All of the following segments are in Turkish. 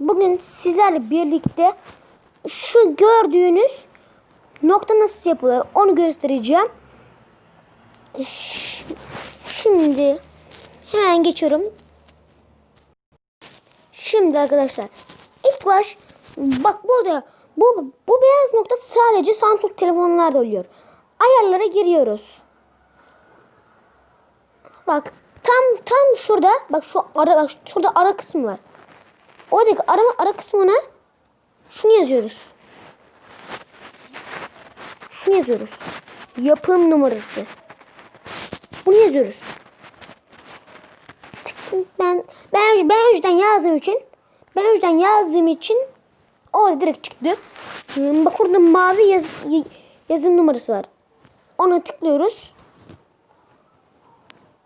Bugün sizlerle birlikte şu gördüğünüz nokta nasıl yapılır onu göstereceğim. Şimdi hemen geçiyorum. Şimdi arkadaşlar ilk baş bak burada bu bu beyaz nokta sadece Samsung telefonlarda oluyor. Ayarlara giriyoruz. Bak tam tam şurada bak şu ara bak şurada ara kısmı var. Oradaki arama ara kısmına şunu yazıyoruz. Şunu yazıyoruz. Yapım numarası. Bunu yazıyoruz. Ben ben ben önceden yazdığım için ben önceden yazdığım için orada direkt çıktı. Hmm, Bak orada mavi yaz, yazım numarası var. Ona tıklıyoruz.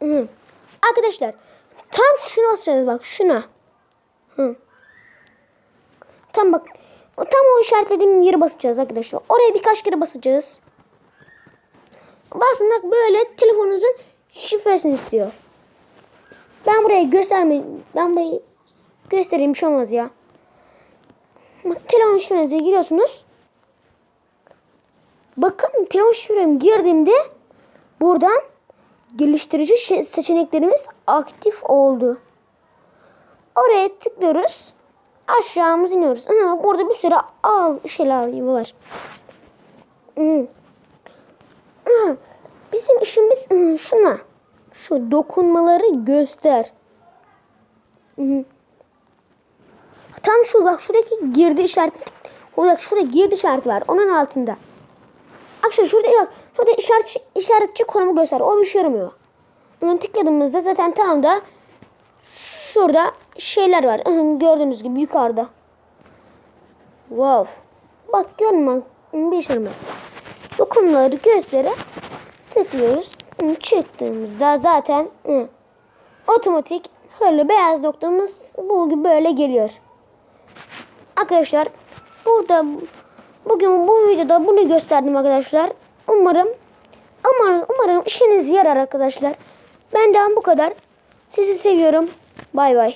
Hı. Arkadaşlar tam şunu basacağız bak şuna. Hı. Tam bak tam o işaretlediğim yere basacağız arkadaşlar. Oraya birkaç kere basacağız. Basındak böyle telefonunuzun şifresini istiyor. Ben burayı gösterme ben burayı göstereyim şey olmaz ya. Bak telefon şifrenize giriyorsunuz. Bakın telefon şifremi girdiğimde buradan geliştirici seçeneklerimiz aktif oldu. Oraya tıklıyoruz. Aşağımız iniyoruz. Aha, burada bir sürü al şeyler var. Hı. Aha, Bizim işimiz hı, şuna. Şu dokunmaları göster. Hı. Tam şu bak şuradaki girdi işareti. Bak şurada girdi işareti var. Onun altında. Akşam şurada yok. Şurada işaret, işaretçi konumu göster. O bir şey yaramıyor. Tıkladığımızda zaten tam da şurada şeyler var. Gördüğünüz gibi yukarıda. Wow. Bak gördün mü? Bir işe yaramıyor. Dokunmaları göstere tıklıyoruz. Çıktığımızda zaten otomatik hırlı beyaz noktamız bu gibi böyle geliyor. Arkadaşlar burada bugün bu videoda bunu gösterdim arkadaşlar. Umarım umarım umarım işiniz yarar arkadaşlar. Benden bu kadar. Sizi seviyorum. Bay bay.